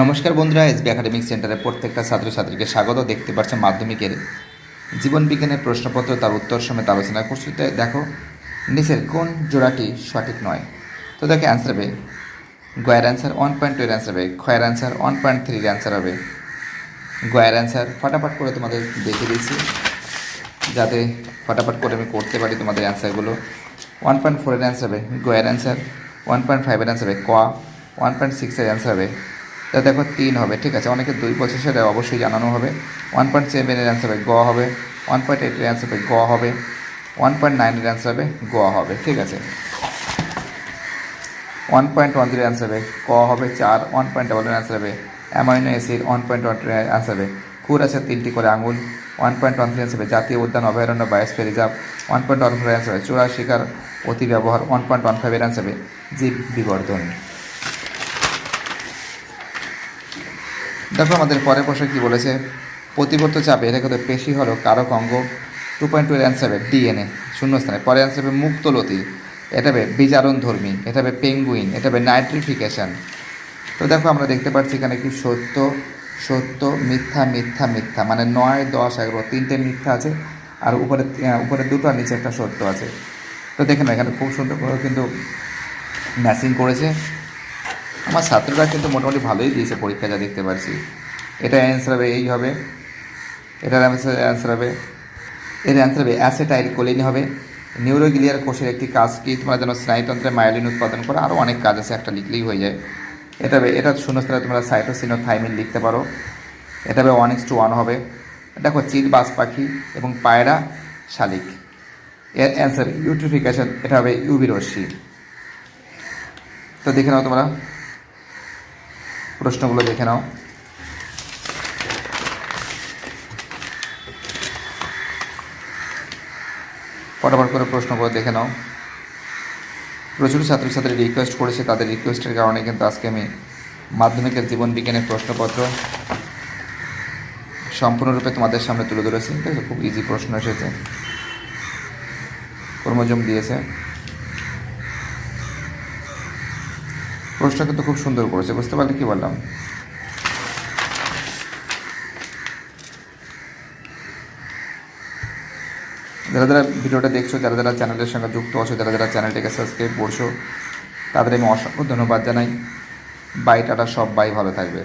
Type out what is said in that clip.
নমস্কার বন্ধুরা, SB academic সেন্টারে প্রত্যেকটা ছাত্রছাত্রীকে স্বাগত। দেখতে পাচ্ছেন মাধ্যমিকের জীবন বিজ্ঞানের প্রশ্নপত্র, তার উত্তর সমেত আলোচনা করছি। দেখো, নিচের কোন জোড়াটি সঠিক নয়? তো দেখো অ্যান্সার হবে। গয়ের অ্যান্সার ওয়ান পয়েন্ট টু এর অ্যান্সার হবে। খয়ের অ্যান্সার ওয়ান পয়েন্ট থ্রির অ্যান্সার হবে। গয়ের অ্যান্সার ফটাফট করে তোমাদের দেখে দিয়েছি যাতে ফটাফট করে আমি করতে পারি তোমাদের অ্যান্সারগুলো ওয়ান পয়েন্ট ফোরের অ্যান্সার হবে। গোয়ের অ্যান্সার ওয়ান পয়েন্ট ফাইভের অ্যান্সার হবে। কোয়া ওয়ান পয়েন্ট সিক্সের অ্যান্সার হবে। তা দেখো তিন হবে, ঠিক আছে? অনেকে দুই পঁচিশ সেটা অবশ্যই জানানো হবে। ওয়ান পয়েন্ট সেভেনের অ্যান্সার হবে গ হবে ওয়ান পয়েন্ট এইটের অ্যান্সার হবে গ হবে ওয়ান পয়েন্ট নাইনের অ্যান্সার হবে গ হবে, ঠিক আছে? One point one zero answer হবে ক হবে, চার ওয়ান পয়েন্ট ডাবলের অ্যান্সার হবে amino acid one point one answer হবে খুর আছে তিনটি করে আঙুল one point one three answer হবে জাতীয় উদ্যান, অভয়ারণ্য biosphere reserve one point one four answer হবে চূড়া শিকার অতি ব্যবহার ওয়ান পয়েন্ট ওয়ান ফাইভের অ্যান্সার হবে জীব বিবর্ধন। দেখো আমাদের পরের প্রশ্ন কী বলেছে? প্রতিবর্ত চাপে এটা কিন্তু পেশি হলো কারক অঙ্গ টু পয়েন্ট টু অ্যান্সার হবে ডিএনএ শূন্যস্থানে। পরে অ্যান্সার হবে মুক্তলতি, এটা হবে বিজারণ ধর্মী এটা হবে পেঙ্গুইন এটা হবে নাইট্রিফিকেশন তো দেখো আমরা দেখতে পাচ্ছি এখানে কি সত্য সত্য, মিথ্যা মিথ্যা মিথ্যা মানে নয়, দশ, এগারো, তিনটে মিথ্যা আছে, আর উপরে উপরে দুটো নিচে একটা সত্য আছে। তো দেখেন এখানে খুব সুন্দর কিন্তু ম্যাচিং করেছে। আমার ছাত্ররা কিন্তু মোটামুটি ভালোই দিয়েছে পরীক্ষা, যা দেখতে পারছি। এটা অ্যান্সার হবে, এই হবে। এটার অ্যান্সার অ্যান্সার হবে। এর অ্যান্সার হবে অ্যাসেটাইল কোলিন হবে। নিউরোগিলিয়ার কোষের একটি কাজ কি? তোমরা যেন স্নায়ুতন্ত্রে মায়োলিন উৎপাদন করো আরও অনেক কাজ আছে, একটা লিখলেই হয়ে যায়। এটা এটা শূন্যস্থানে তোমরা সাইটোসিনো থাইমিন লিখতে পারো। এটা হবে ওয়ান টু ওয়ান হবে। দেখো, চিল বাস পাখি এবং পায়রা শালিক। এর অ্যান্সার ইউট্রিফিকেশন এটা হবে ইউভি রশ্মি তো দেখে নাও তোমরা। প্রশ্নগুলো দেখে নাও। ফটাফট করে প্রশ্নগুলো দেখে নাও। প্রচুর ছাত্রছাত্রী রিকোয়েস্ট করেছে, তাদের রিকোয়েস্টের কারণে কিন্তু আজকে আমি মাধ্যমিকের জীবন বিজ্ঞানের প্রশ্নপত্র সম্পূর্ণরূপে তোমাদের সামনে তুলে ধরেছি। খুব ইজি প্রশ্ন এসেছে। কর্মজম দিয়েছে। প্রশ্ন কিন্তু খুব সুন্দর করেছে, বুঝতে পারলে কি বললাম? যারা যারা ভিডিওটা দেখছ, যারা যারা চ্যানেলের সঙ্গে যুক্ত আছো, যারা যারা চ্যানেলটিকে সাবস্ক্রাইব করছ, তাদের আমি অসংখ্য ধন্যবাদ জানাই। বাই, টাটা সব বাই ভালো থাকবে।